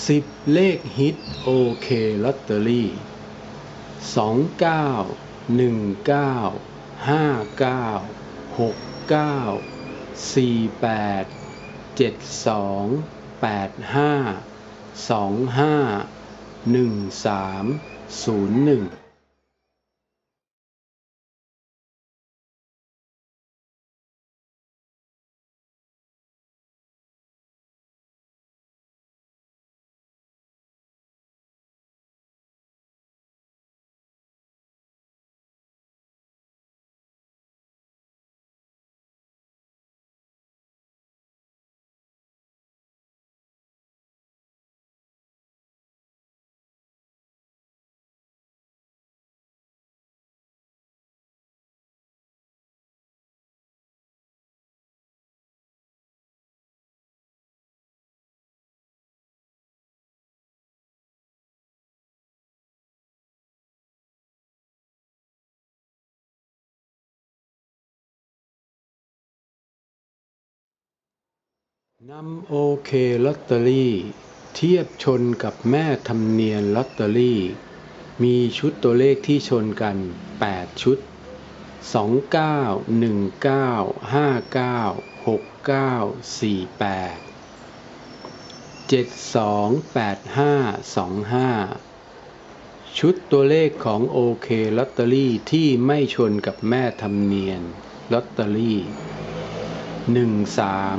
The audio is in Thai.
10 เลขฮิตโอเคลอตเตอรี่ 29 19 59 69 48 72 85 25 13 01 นำโอเคลอตเตอรี่ เทียบชนกับแม่ธรรมเนียนลอตเตอรี่ มีชุดตัวเลขที่ชนกัน 8 ชุด 29 19 59 69 48 72 85 25 ชุดตัวเลขของโอเคลอตเตอรี่ที่ไม่ชนกับแม่ธรรมเนียนลอตเตอรี่หนึ่งสาม